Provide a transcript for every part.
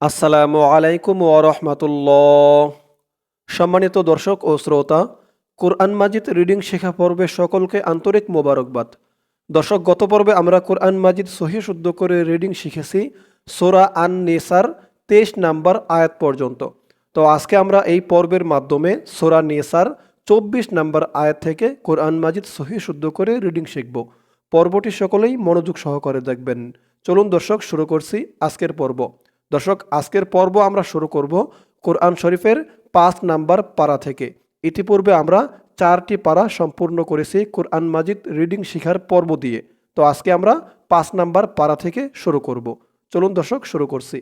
আসসালামু আলাইকুম ওরহমতুল্লাহ সম্মানিত দর্শক ও শ্রোতা, কোরআন মাজিদ রিডিং শেখা পর্বে সকলকে আন্তরিক মোবারকবাদ। দর্শক, গত পর্বে আমরা কোরআন মাজিদ সহি শুদ্ধ করে রিডিং শিখেছি সোরা আন নেসার তেইশ নাম্বার আয়াত পর্যন্ত। তো আজকে আমরা এই পর্বের মাধ্যমে সোরা নেসার চব্বিশ নাম্বার আয়াত থেকে কোরআন মাজিদ সহি শুদ্ধ করে রিডিং শিখব। পর্বটি সকলেই মনোযোগ সহকারে দেখবেন। চলুন দর্শক, শুরু করছি আজকের পর্ব। দর্শক আজকের পর্ব আমরা শুরু করব কোরআন শরীফের পাঁচ নাম্বার পারা থেকে ইতিপূর্বে আমরা চারটি পারা সম্পূর্ণ করেছি কোরআন মাজিদ রিডিং শিখার পর্ব দিয়ে তো আজকে আমরা পাঁচ নাম্বার পারা থেকে শুরু করব চলুন দর্শক শুরু করছি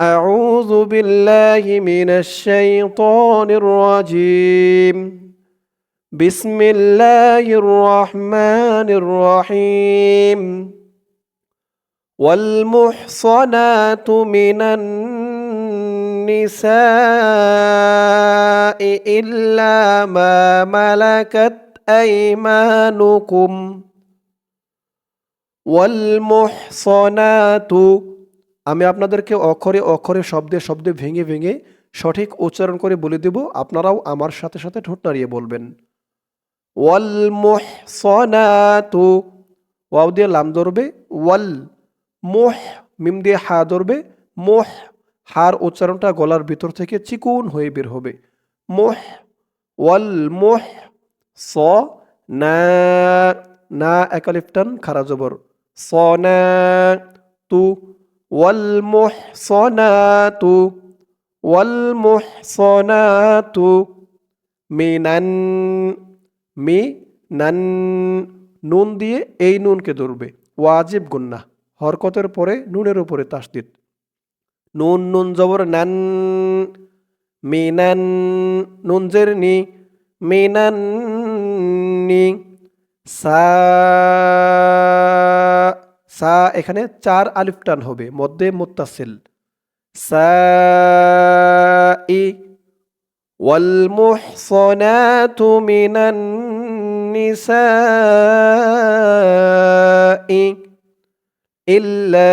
أعوذ بالله من الشيطان الرجيم بسم الله الرحمن الرحيم والمحصنات من النساء إلا ما ملكت أيمانكم والمحصنات আমি আপনাদেরকে অক্ষরে অক্ষরে শব্দে শব্দে ভেঙে ভেঙে সঠিক উচ্চারণ করে বলে দেব আপনারাও আমার সাথে সাথে ঠোঁট নাড়িয়ে বলবেন ওয়াল মুহসনাতু ওয়াও দিয়ে লাম ধরবে ওয়াল মোহ, মিম দিয়ে হা ধরবে, মোহ, হার উচ্চারণটা গলার ভিতর থেকে চিকুন হয়ে বের হবে। মোহ, ওয়াল মোহ, স, না না একালিফটান খারা জবর। স, না, তু, ওয়াল মোহ, স, না, তু, ওয়াল মোহ, স, না, তু, মি, নান মি, নান, নুন দিয়ে এই নুনকে ধরবে। ওয়াজিব গুন্না। হরকতের পরে নুনের উপরে তাসদিদ নুন নুন জবর নান মিনান নুন জের নি মিনান নি সা সা এখানে চার আলিফ টান হবে মধ্যে মুত্তাসিল সা ই والمحصنات من النساء ইল্লা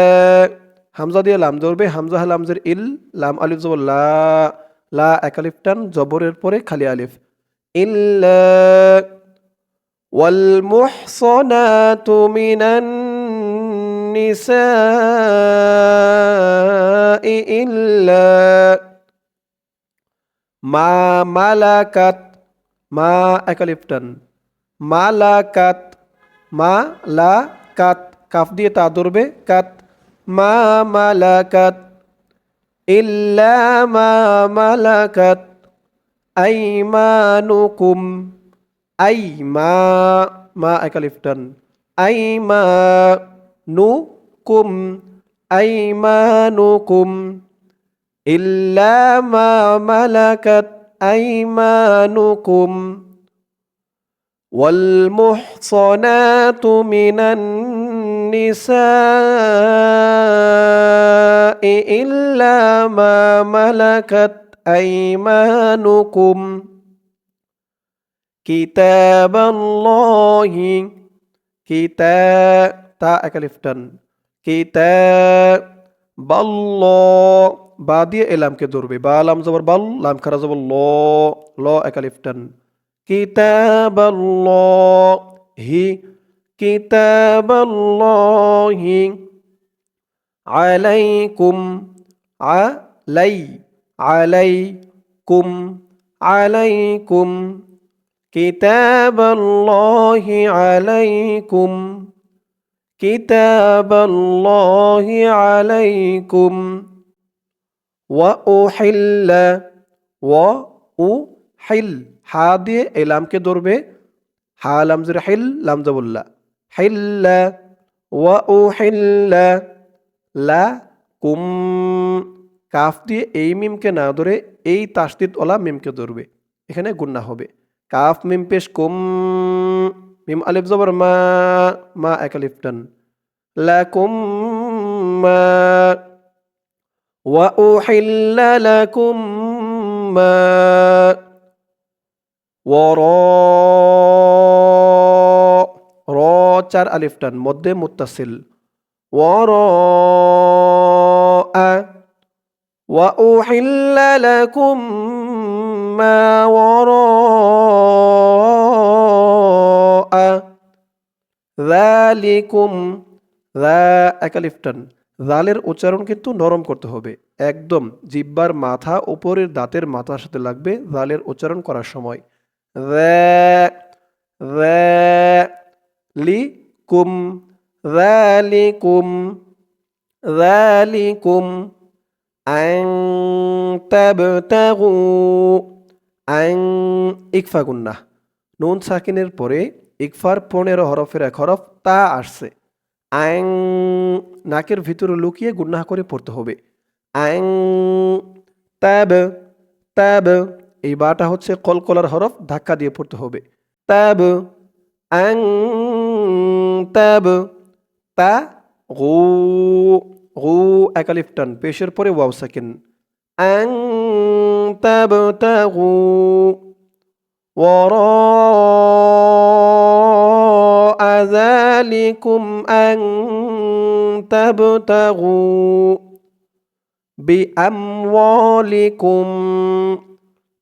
হামজা দিয়ে লাম ধরবে হামজা হাল হামজের ইল লাম আলিফ জবর লা লা এক আলিফ টান জবরের পরে খালি আলিফ ইল্লা والمحصنات من النساء إلا ما ملكت ما أكلفتن মালাকাত মা লা কাত কাফ দিয়ে তা ধরবে কাত মা মালাকাত ইল্লা মা মালাকাত আইমানুকুম আই মা মা একালিফটান আই মা নু কুম আইমানুকুম ইল্লা মা মালাকাত আইমানুকুম والمحصنات من النساء إلا ما ملكت أيمانكم كتاب الله كتاب تا أكلفتن كتاب الله بعد إلام كدربي بالام زبر بل لام كرا زبر الله لا أكلفتن كتاب الله كتاب الله عليكم علي عليكم عليكم. كتاب الله عليكم كتاب الله عليكم. وأحل وأحل. حادي إلام كدور به حال أمزر حل لام زبولا হিল্লা ওয়া ও হিল্লা লা কুম কাফ দিয়ে এই মিমকে না ধরে এই তাসদিদ ওলা মিমকে ধরবে। এখানে গুন্না হবে। কাফ, মিম পেশ কুম, মিম আলিফ জবর মা মা এক আলিফ টান। লা কুম মা, ওয়া ও হিল্লা লাকুম মা র চার আলিফ টান মধ্যে মুত্তাসিল ওর وأحل لكم ما وراء ذلكم ذا একালিফটান জালের উচ্চারণ কিন্তু নরম করতে হবে একদম জিব্বার মাথা উপরের দাঁতের মাথার সাথে লাগবে জালের উচ্চারণ করার সময় লিকুম ذلكم ذلكم أن تبتغوا أن ইকফা গুন্না নুন সাকিনের পরে ইকফার পনেরো হরফের এক হরফ তা আসছে আং নাকের ভিতরে লুকিয়ে গুন্নাহ করে পড়তে হবে আং তাব তাব এই বাটা হচ্ছে কলকলার হরফ ধাক্কা দিয়ে পড়তে হবে তাব আং তাব তা গু গু একালিফটান পেশের পরে ওয়াও সাকিন আং তাব তা গু وراء ذلكم أن تبتغوا بأموالكم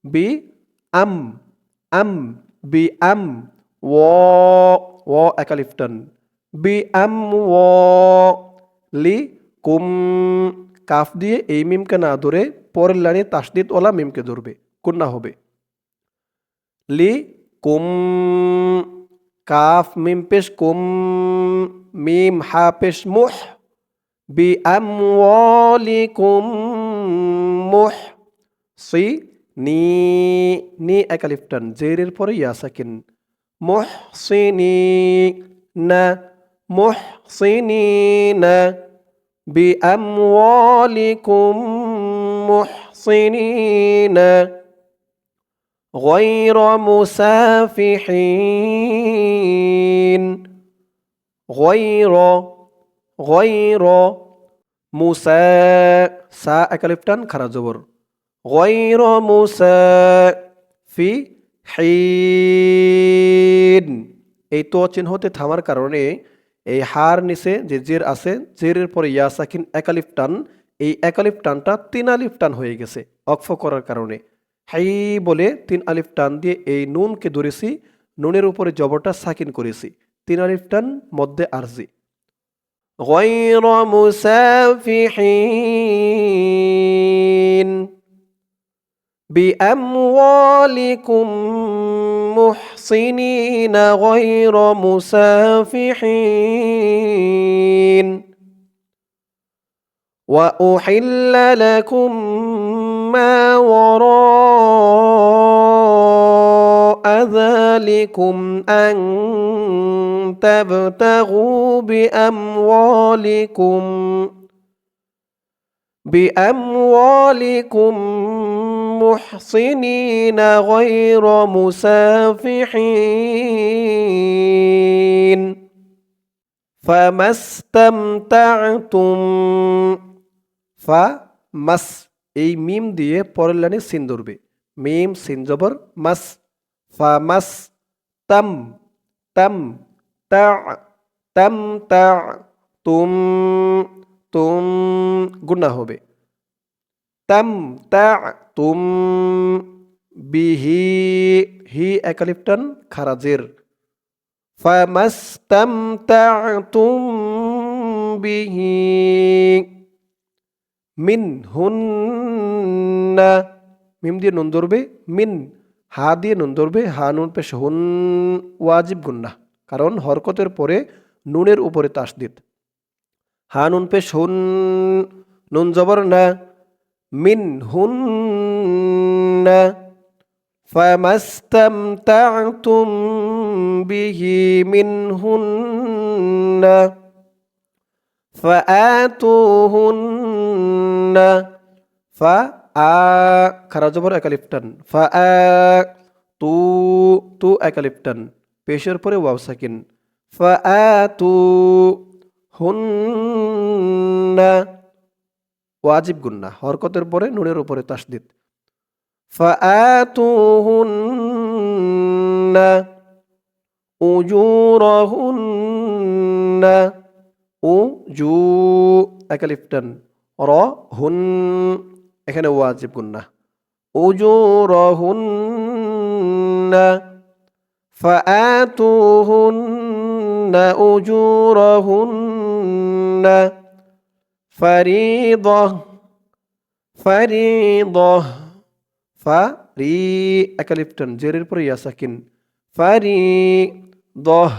بأم أم بأم و و লি বিআমওয়ালিকুম কাফ দিয়ে এই মিমকে না ধরে পরের লাইনে তাসদিদ ওলা মিমকে ধরবে। কুন্না হবে। লি কুম কাফ মিম পেশ কুম মিম হা পেশ মুহ। বি আমওয়ালিকুম মুহ। সি নি নি একালিফটান জেরের পরে ইয়া সাকিন محصنين محصنين بأموالكم محصنين غير مسافحين غير غير موسى سا أكلفتان خرجبر غير موسى في حين হিন এই তো চিহ্নতে থামার কারণে এই হার নিচে যে জের আছে জেরের পরে ইয়া সাকিন একালিফ টান এই একালিফ টানটা তিন আলিফ টান হয়ে গেছে অক্ফ করার কারণে হাই বলে তিন আলিফ টান দিয়ে এই নুনকে ধরেছি নুনের উপরে জবরটা সাকিন করেছি তিন আলিফ টান মধ্যে আরজি غير مسافحين بأموالكم محصنين غير مسافحين. وأحل لكم ما وراء ذلكم أن تبتغوا بأموالكم بأموالكم محصنين غير مسافحين فما استمتعتم فمس এই মিম দিয়ে পরের লাইনে সিন ধরবে মিম সিন জবর মাস ফামাস তাম তাম তা তাম তা তুম তুম গুণা হবে তাম তা তুম বিহি হি একালিপ্টন খারাজের ফামাস্তাম তা তুম বিহি মিন হুন্না মিম দিয়ে নুন ধরবে, মিন, হা দিয়ে নুন ধরবে, হা নুন পেশ হুন ওয়াজিব গুন্না। কারণ হরকতের পরে নুনের উপরে তাসদিদ। হা নুন পেশ হুন, নুন জবর না। মিন হুন فما استمتعتم به منهن فآتوهن فا খারা জবর একালিপ্টান ফা তু তু একালিপ্টান পেশের পরে ওয়াও সাকিন ফা তু হুন্না ওয়াজিব গুন্না হরকতের পরে নুনের উপরে তাসদিদ ফা তু হুন্না উজুরহুন্না উ জু একালিফটান র হুন এখানে ওয়াজিব গুন্না উজুরহুন্না فآتوهن أجورهن ফরিদ ফরিদ ফারি একালিপ্টন জেরের পরে ইয়াসাকিন ফারি দহ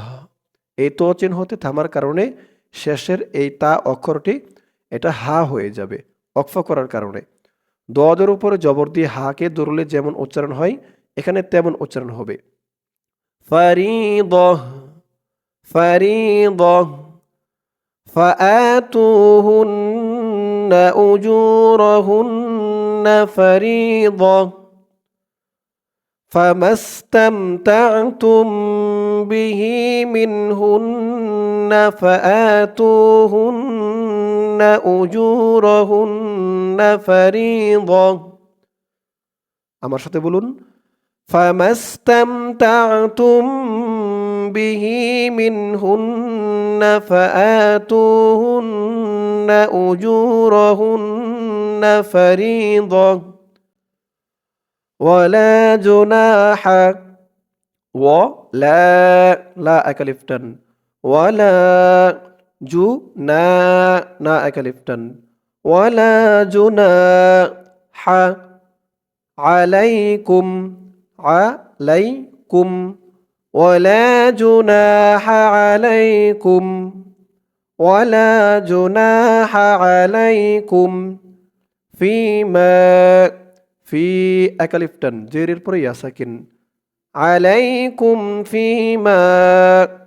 এই তো চিহ্ন হতে থামার কারণে শেষের এই তা অক্ষরটি এটা হা হয়ে যাবে অক্ষ করার কারণে দদের উপরে জবর দিয়ে হাকে দৌড়লে যেমন উচ্চারণ হয় এখানে তেমন উচ্চারণ হবে ফারি দহ ফারি দহ فآتوهن أجورهن فريضة فما استمتعتم به منهن فآتوهن أجورهن فريضة আমার সাথে বলুন فما استمتعتم به منهن فآتوهن أجورهن فريضة ولا جناح ولا لا أكلفتن ولا جنا نا أكلفتن ولا جناح عليكم عليكم ولا جناح عليكم ولا جناح عليكم فيما في أكلف تن جير البر يا ساكن عليكم فيما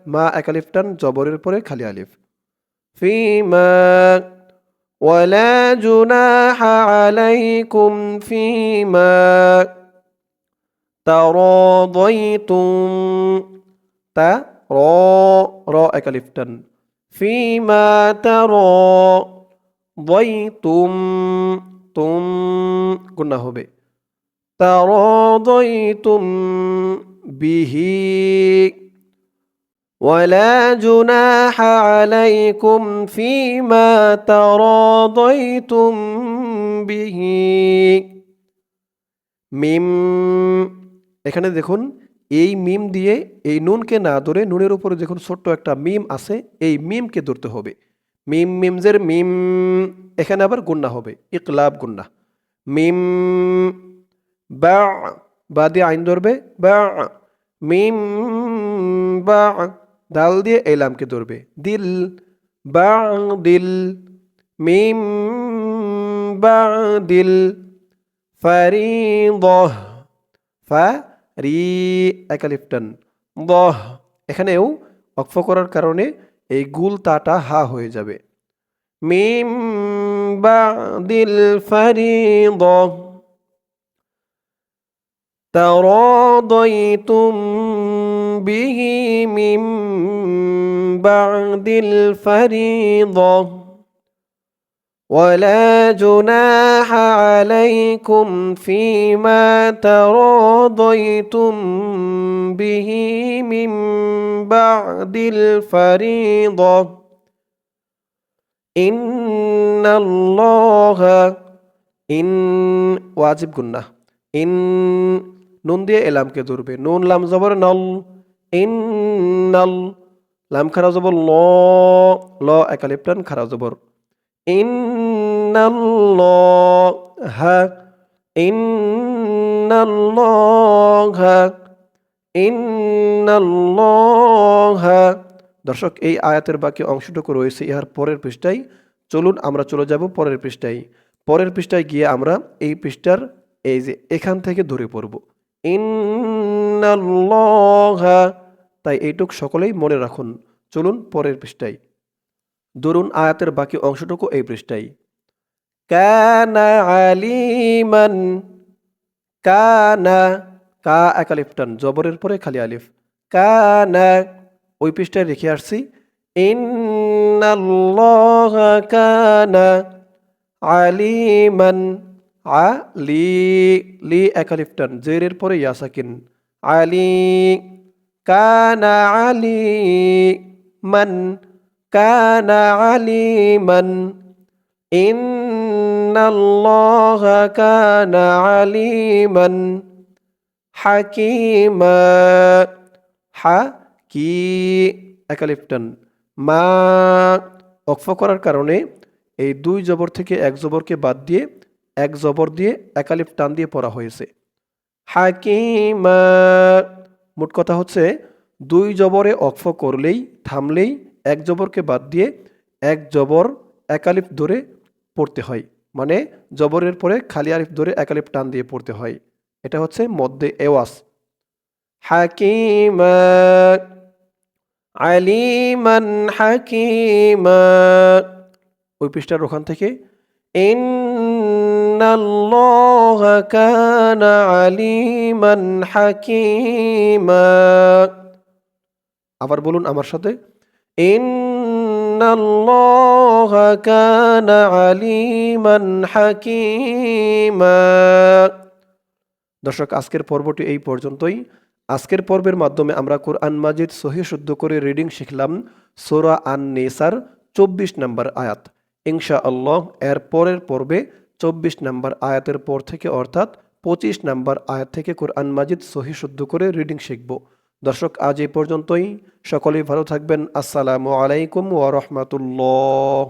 ما أكلف تن جبر البر خلي ألف فيما ولا جناح عليكم فيما تراضيتم. ترى را اكلفتن فيما ترى ضيتم تم قلنا هو بي. تراضيتم به. ولا جناح عليكم فيما تراضيتم به. مم এখানে দেখুন, এই মিম দিয়ে এই নুনকে না ধরে নুনের উপরে দেখুন ছোট্ট একটা মিম আছে, এই মিমকে ধরতে হবে। মিম মিমজের মিম, এখানে আবার গুন্না হবে, ইকলাব গুন্না। মিম বা বা দিয়ে আইন ধরবে, বা, মিম বা, দাল দিয়ে এলামকে ধরবে। দিল, বা, দিল, মিম বা, দিল, ফারিদহ ফারি একালিফটন দহ এখানেও অক্ফ করার কারণে এই গুল তাটা হা হয়ে যাবে মিম বাদিল ফারিদহ تراضيتم به من بعد الفريضة ولا جناح عليكم فيما تراضيتم به من بعد الفريضة إن الله إن واجب قلنا إن নুন দিয়ে এলামকে ধরবে নুন লাম জবর নল ইন নল লাম খারা জবর ল ল একালিপ্টান খারা জবর ইন্নাল্লাহ ইন্নাল্লাহ ইন্নাল্লাহ দর্শক, এই আয়াতের বাকি অংশটুকু রয়েছে ইহার পরের পৃষ্ঠায়। চলুন আমরা চলে যাব পরের পৃষ্ঠায়। পরের পৃষ্ঠায় গিয়ে আমরা এই পৃষ্ঠার এই যে এখান থেকে ধরে পড়ব। তাই এইটুক সকলেই মনে রাখুন। চলুন পরের পৃষ্ঠায়। দরুন আয়াতের বাকি অংশটুকু এই পৃষ্ঠায়। কানা আলিমান কানা কা একালিফটান জবরের পরে খালি আলিফ কানা ওই পৃষ্ঠায় রেখে আসছি ইন্নাল্লাহ কানা আলিমান আলি লি একালিফটান জেরের পরে ইয়াসাকিন আলি কানা আলি মান كان عليما إن কানা আলিমান হাকিমা হা কি একালিপ্টন। মা অক্ফ করার কারণে এই দুই জবর থেকে এক জবরকে বাদ দিয়ে এক জবর দিয়ে একালিপ টান দিয়ে পড়া হয়েছে। হাকিমা, মোট কথা হচ্ছে দুই জবরে অক্ফ করলেই, থামলেই এক জবরকে বাদ দিয়ে এক জবর একালিপ ধরে পড়তে হয়। মানে জবরের পরে খালি আলিফ ধরে একালিপ টান দিয়ে পড়তে হয়। এটা হচ্ছে মধ্যে এওয়াস হাকিমা, আলিমান হাকিমা। ওই পৃষ্ঠার ওখান থেকে আলিমান হাকিমা। আবার বলুন আমার সাথে ইন্নাল্লাহ কানা আলিমান হাকিমা দর্শক, আজকের পর্বটি এই পর্যন্তই। আজকের পর্বের মাধ্যমে আমরা কোরআন মাজিদ সহি শুদ্ধ করে রিডিং শিখলাম সোরা আন নেসার চব্বিশ নম্বর আয়াত। ইনশা আল্লাহ এর পরের পর্বে চব্বিশ নম্বর আয়াতের পর থেকে অর্থাৎ পঁচিশ নম্বর আয়াত থেকে কোরআন মাজিদ সহি শুদ্ধ করে রিডিং শিখব। দর্শক আজ এই পর্যন্তই। সকলেই ভালো থাকবেন। আসসালামু আলাইকুম ওয়া রাহমাতুল্লাহ।